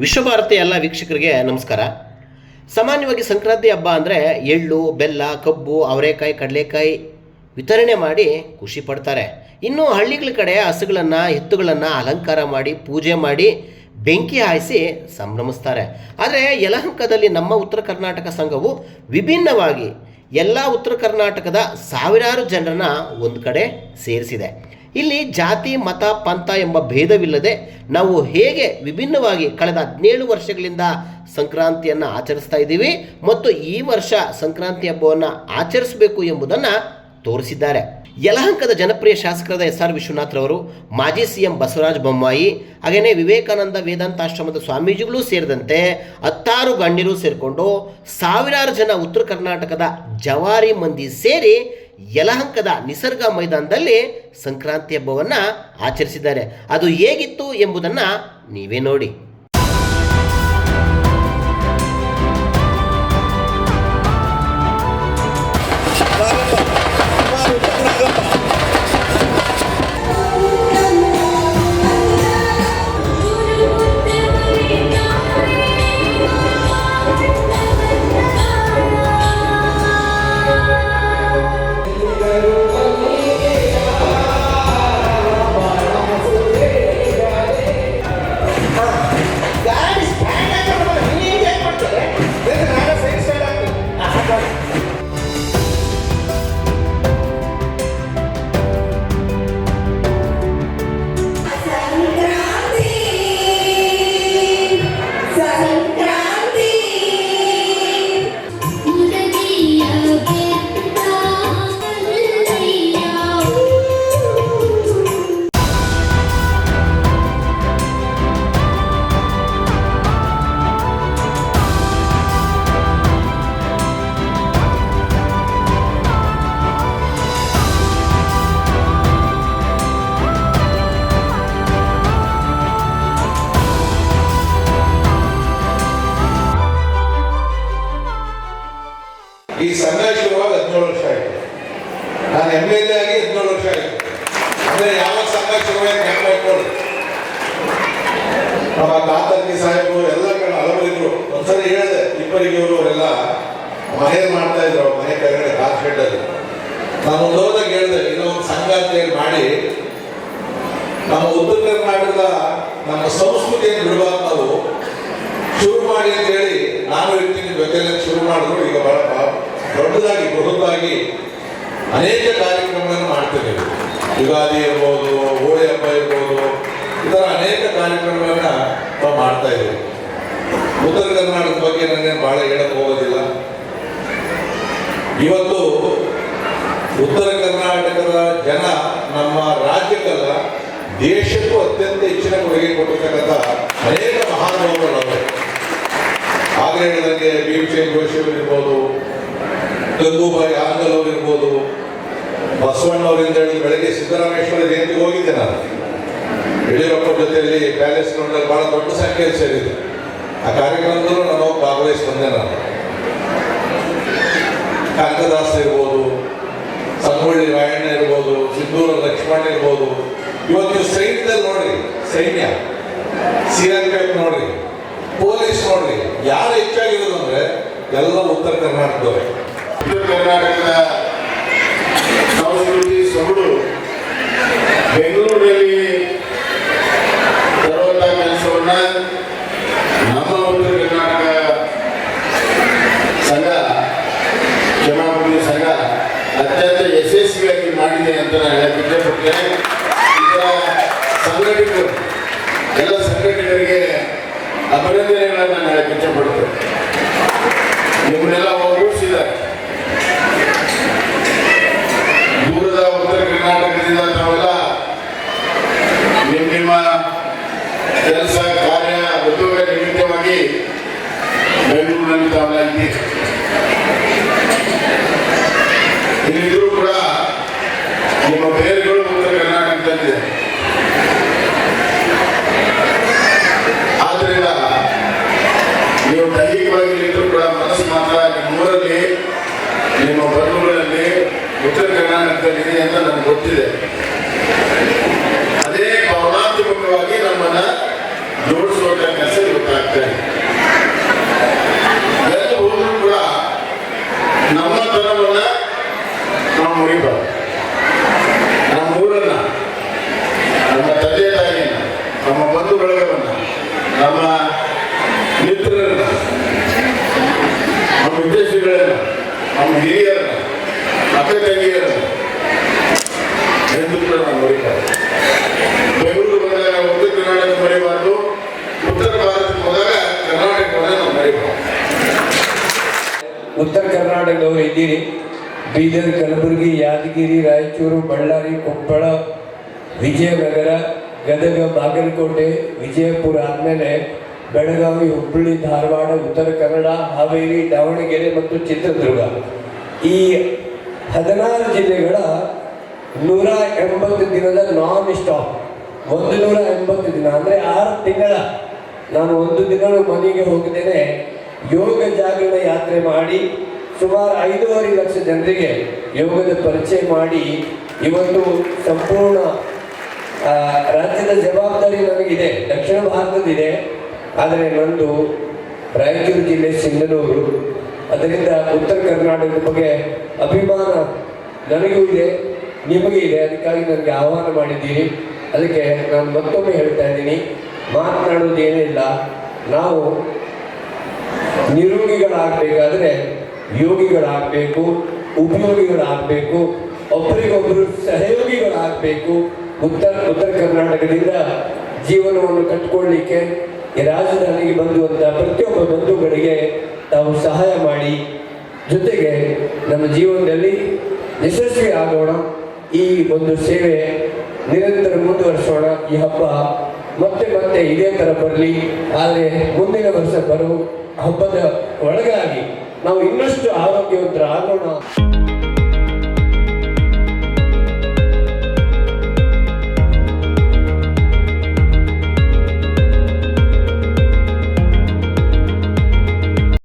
ವಿಶ್ವಭಾರತಿ ಎಲ್ಲ ವೀಕ್ಷಕರಿಗೆ ನಮಸ್ಕಾರ. ಸಾಮಾನ್ಯವಾಗಿ ಸಂಕ್ರಾಂತಿ ಹಬ್ಬ ಅಂದರೆ ಎಳ್ಳು, ಬೆಲ್ಲ, ಕಬ್ಬು, ಅವರೆಕಾಯಿ, ಕಡಲೆಕಾಯಿ ವಿತರಣೆ ಮಾಡಿ ಖುಷಿ ಪಡ್ತಾರೆ. ಇನ್ನು ಹಳ್ಳಿಗಳ ಕಡೆ ಹಸುಗಳನ್ನು, ಎತ್ತುಗಳನ್ನು ಅಲಂಕಾರ ಮಾಡಿ, ಪೂಜೆ ಮಾಡಿ ಬೆಂಕಿ ಹಾಯಿಸಿ ಸಂಭ್ರಮಿಸ್ತಾರೆ. ಆದರೆ ಯಲಹಂಕದಲ್ಲಿ ನಮ್ಮ ಉತ್ತರ ಕರ್ನಾಟಕ ಸಂಘವು ವಿಭಿನ್ನವಾಗಿ ಎಲ್ಲ ಉತ್ತರ ಕರ್ನಾಟಕದ ಸಾವಿರಾರು ಜನರನ್ನು ಒಂದು ಕಡೆ ಸೇರಿಸಿದೆ. ಇಲ್ಲಿ ಜಾತಿ, ಮತ, ಪಂಥ ಎಂಬ ಭೇದವಿಲ್ಲದೆ ನಾವು ಹೇಗೆ ವಿಭಿನ್ನವಾಗಿ ಕಳೆದ ಹದಿನೇಳು ವರ್ಷಗಳಿಂದ ಸಂಕ್ರಾಂತಿಯನ್ನು ಆಚರಿಸ್ತಾ ಇದ್ದೀವಿ ಮತ್ತು ಈ ವರ್ಷ ಸಂಕ್ರಾಂತಿ ಹಬ್ಬವನ್ನು ಆಚರಿಸಬೇಕು ಎಂಬುದನ್ನು ತೋರಿಸಿದ್ದಾರೆ. ಯಲಹಂಕದ ಜನಪ್ರಿಯ ಶಾಸಕರಾದ ಎಸ್ ಆರ್ ವಿಶ್ವನಾಥ್ರವರು ಮಾಜಿ ಸಿ ಎಂ ಬಸವರಾಜ ಬೊಮ್ಮಾಯಿ ಹಾಗೆಯೇ ವಿವೇಕಾನಂದ ವೇದಾಂತಾಶ್ರಮದ ಸ್ವಾಮೀಜಿಗಳು ಸೇರಿದಂತೆ ಹತ್ತಾರು ಗಣ್ಯರು ಸೇರಿಕೊಂಡು ಸಾವಿರಾರು ಜನ ಉತ್ತರ ಕರ್ನಾಟಕದ ಜವಾರಿ ಮಂದಿ ಸೇರಿ ಯಲಹಂಕದ ನಿಸರ್ಗ ಮೈದಾನದಲ್ಲಿ ಸಂಕ್ರಾಂತಿ ಹಬ್ಬವನ್ನು ಆಚರಿಸಿದ್ದಾರೆ. ಅದು ಹೇಗಿತ್ತು ಎಂಬುದನ್ನು ನೀವೇ ನೋಡಿ. ಈ ಸಂಘ ಶುರುವಾಗಿ ಹದಿನೇಳು ವರ್ಷ ಆಯ್ತು. ನಾನು ಎಂ ಎಲ್ ಎ ಆಗಿ ಹದಿನೇಳು ವರ್ಷ ಆಯ್ತು. ಅಂದ್ರೆ ಯಾವಾಗ ಸಂಘ ಶುರುವಾಯ್ತು ಹೆಂಗ್ ಇಟ್ಕೊಳ್ಳಿ ನಮ್ಮ ತಾತಂಗಿ ಸಾಹೇಬರು ಎಲ್ಲ ಕಡೆ ಹಲವರಿದ್ರು ಒಂದ್ಸರಿ ಹೇಳಿದೆ, ಇಬ್ಬರಿಗೆ ಇವರು ಅವರೆಲ್ಲ ಮನೆ ಮಾಡ್ತಾ ಇದ್ರು, ಅವ್ರ ಮನೆ ಕೆಳಗಡೆ ಕಾರ್ ಶೆಡ್ಡಲ್ಲಿ ನಾನು ಒಂದು ಹೋದಾಗ ಹೇಳಿದೆ ಇನ್ನೊಂದು ಸಂಘ ಅಂತೇಳಿ ಮಾಡಿ, ನಮ್ಮ ಉತ್ತರ ಕರ್ನಾಟಕದ ನಮ್ಮ ಸಂಸ್ಕೃತಿಯನ್ನು ಬಿಡಬಾರ್ದು ನಾವು ಶುರು ಮಾಡಿ ಅಂತ ಹೇಳಿ ನಾನು ಇರ್ತೀನಿ, ಜೊತೆಯಲ್ಲಿ ಶುರು ಮಾಡಿದ್ರು, ಈಗ ಬಹಳ ದೊಡ್ಡದಾಗಿ, ಬೃಹತ್ತಾಗಿ ಅನೇಕ ಕಾರ್ಯಕ್ರಮಗಳನ್ನು ಮಾಡ್ತೇವೆ ಯುಗಾದಿ ಇರ್ಬೋದು, ಹೋಳಿ ಹಬ್ಬ ಇರ್ಬೋದು, ಈ ಥರ ಅನೇಕ ಕಾರ್ಯಕ್ರಮಗಳನ್ನು ನಾವು ಮಾಡ್ತಾ ಇದ್ದೀವಿ. ಉತ್ತರ ಕರ್ನಾಟಕದ ಬಗ್ಗೆ ನನಗೆ ಭಾಳ ಹೇಳಕ್ಕೆ ಹೋಗೋದಿಲ್ಲ. ಇವತ್ತು ಉತ್ತರ ಕರ್ನಾಟಕದ ಜನ ನಮ್ಮ ರಾಜ್ಯಕ್ಕಲ್ಲ, ದೇಶಕ್ಕೂ ಅತ್ಯಂತ ಹೆಚ್ಚಿನ ಕೊಡುಗೆ ಕೊಟ್ಟಿರ್ತಕ್ಕಂಥ ಅನೇಕ ಮಹಾನುಭಾವಗಳು ಅವರು ಆಗ ಹೇಳಿದಂಗೆ ಭೀಮಸೇನ್ ಜೋಶಿ ಇರ್ಬೋದು ಗಂಗೂಬಾಯಿ ಆಂಗಲ್ ಬಸವಣ್ಣ ಬಸವಣ್ಣವರಿಂದ ಹೇಳಿ ಬೆಳಗ್ಗೆ ಸಿದ್ದರಾಮೇಶ್ವರ ಜಯಂತಿಗೆ ಹೋಗಿದ್ದೆ ನಾನು. ಯಡಿಯೂರಪ್ಪ ಜೊತೆಯಲ್ಲಿ ಪ್ಯಾಲೇಸ್ ಗ್ರೌಂಡಲ್ಲಿ ಬಹಳ ದೊಡ್ಡ ಸಂಖ್ಯೆಯಲ್ಲಿ ಸೇರಿದ್ದೆ. ಆ ಕಾರ್ಯಕ್ರಮದಲ್ಲೂ ನಾನು ಭಾಗವಹಿಸಿ ಬಂದೆ ನಾನು. ಕಾಂತದಾಸ್ ಇರ್ಬೋದು, ಸಂಗೊಳ್ಳಿ ರಾಯಣ್ಣ ಇರ್ಬೋದು ಸಿದ್ದೂರ ಲಕ್ಷ್ಮಣ್ ಇರ್ಬೋದು. ಇವತ್ತು ಸೈನ್ಯದಲ್ಲಿ ನೋಡ್ರಿ ಸೈನ್ಯ ಸಿ ಆರ್ ಪಿ ಎಫ್ ನೋಡ್ರಿ ಪೊಲೀಸ್ ನೋಡ್ರಿ ಯಾರು ಹೆಚ್ಚಾಗಿರೋದು ಅಂದ್ರೆ ಎಲ್ಲ ಉತ್ತರ ಕರ್ನಾಟಕದವರೇ. ಕರ್ನಾಟಕದ ಸಂಸ್ಕೃತಿ ಸೊಗಡು ಬೆಂಗಳೂರಲ್ಲಿ ತರುವಂತಹ ಕೆಲಸವನ್ನ ನಮ್ಮ ಕರ್ನಾಟಕ ಸಂಘ ಕ್ಷಮಾಪಣಿ ಸಂಘ ಅತ್ಯಂತ ಯಶಸ್ವಿಯಾಗಿ ಮಾಡಿದೆ ಅಂತ ನಾನು ಇದರ ಸಂಘಟಕರು ಎಲ್ಲ ಸಂಘಟಕರಿಗೆ ಅಭಿನಂದನೆಗಳನ್ನು ನಾನು ಇಷ್ಟಪಡ್ತೇನೆ ನಿಮ್ಮನ್ನೆಲ್ಲ ಒಳಗಿದ್ರು ಕೂಡ ಮನಸ್ಸು ಮಾತ್ರ ನಿಮ್ಮೂರಲ್ಲಿ ನಿಮ್ಮ ಬಂಧುಗಳಲ್ಲಿ ಉತ್ತರ ಕರ್ನಾಟಕದಲ್ಲಿ ಇದೆ ಅಂತ ನನಗೆ ಗೊತ್ತಿದೆ. ಅದೇ ಭಾವನಾತ್ಮಕವಾಗಿ ನಮ್ಮನ್ನ ಜೋಡಿಸುವ ಕೆಲಸ ಗೊತ್ತಾಗ್ತದೆ ಇದೆ. ಕೂಡ ನಮ್ಮ ತನವನ್ನ ನಾವು ಮುರಿಬಾರ್ದು. ನಮ್ಮ ಊರನ್ನ, ನಮ್ಮ ತಂದೆ ತಾಯಿಯನ್ನ, ನಮ್ಮ ಬಂಧು ಬಳಗವನ್ನ ನಮ್ಮ ಕರ್ನಾಟಕದವರು ಇದ್ದೀರಿ. ಬೀದರ್, ಕಲಬುರಗಿ, ಯಾದಗಿರಿ, ರಾಯಚೂರು, ಬಳ್ಳಾರಿ ಕೊಪ್ಪಳ ವಿಜಯನಗರ, ಗದಗ, ಬಾಗಲಕೋಟೆ, ವಿಜಯಪುರ ಆದಮೇಲೆ ಬೆಳಗಾವಿ, ಹುಬ್ಬಳ್ಳಿ, ಧಾರವಾಡ, ಉತ್ತರ ಕನ್ನಡ, ಹಾವೇರಿ, ದಾವಣಗೆರೆ ಮತ್ತು ಚಿತ್ರದುರ್ಗ. ಈ ಹದಿನಾರು ಜಿಲ್ಲೆಗಳ ನೂರ ಎಂಬತ್ತು ದಿನದ ನಾನ್ ಸ್ಟಾಪ್ ಒಂದು ನೂರ ಎಂಬತ್ತು ದಿನ, ಅಂದರೆ ಆರು ತಿಂಗಳ. ನಾನು ಒಂದು ದಿನ ಮನೆಗೆ ಹೋಗಿದ್ದೇನೆ ಯೋಗ ಜಾಗರಣ ಯಾತ್ರೆ ಮಾಡಿ ಸುಮಾರು ಐದೂವರೆ ಲಕ್ಷ ಜನರಿಗೆ ಯೋಗದ ಪರಿಚಯ ಮಾಡಿ ಇವತ್ತು ಸಂಪೂರ್ಣ ರಾಜ್ಯದ ಜವಾಬ್ದಾರಿ ನನಗಿದೆ ದಕ್ಷಿಣ ಭಾರತದಿದೆ ಆದರೆ ನಂದು ರಾಯಚೂರು ಜಿಲ್ಲೆ ಸಿಂಧನೂರು. ಅದರಿಂದ ಉತ್ತರ ಕರ್ನಾಟಕದ ಬಗ್ಗೆ ಅಭಿಮಾನ ನನಗೂ ಇದೆ, ನಿಮಗೆ ಇದೆ. ಅದಕ್ಕಾಗಿ ನನಗೆ ಆಹ್ವಾನ ಮಾಡಿದ್ದೀರಿ. ಅದಕ್ಕೆ ನಾನು ಮತ್ತೊಮ್ಮೆ ಹೇಳ್ತಾ ಇದ್ದೀನಿ. ಮಾತನಾಡೋದೇನಿಲ್ಲ. ನಾವು ನಿರೋಗಿಗಳಾಗಬೇಕಾದ್ರೆ ಯೋಗಿಗಳಾಗಬೇಕು, ಉಪಯೋಗಿಗಳಾಗಬೇಕು ಒಬ್ಬರಿಗೊಬ್ಬರು ಸಹಯೋಗಿಗಳಾಗಬೇಕು. ಉತ್ತರ ಉತ್ತರ ಕರ್ನಾಟಕದಿಂದ ಜೀವನವನ್ನು ಕಟ್ಟಿಕೊಳ್ಳಿಕ್ಕೆ ಈ ರಾಜಧಾನಿಗೆ ಬಂದುವಂಥ ಪ್ರತಿಯೊಬ್ಬ ಬಂಧುಗಳಿಗೆ ತಾವು ಸಹಾಯ ಮಾಡಿ. ಜೊತೆಗೆ ನಮ್ಮ ಜೀವನದಲ್ಲಿ ಯಶಸ್ವಿ ಆಗೋಣ. ಈ ಒಂದು ಸೇವೆ ನಿರಂತರ ಮುಂದುವರಿಸೋಣ. ಈ ಹಬ್ಬ ಮತ್ತೆ ಮತ್ತೆ ಇದೇ ಥರ ಬರಲಿ. ಆದರೆ ಮುಂದಿನ ವರ್ಷ ಬರು ಹಬ್ಬದ ಒಳಗಾಗಿ ನಾವು ಇನ್ನಷ್ಟು ಆರೋಗ್ಯವಂತರಾಗೋಣ.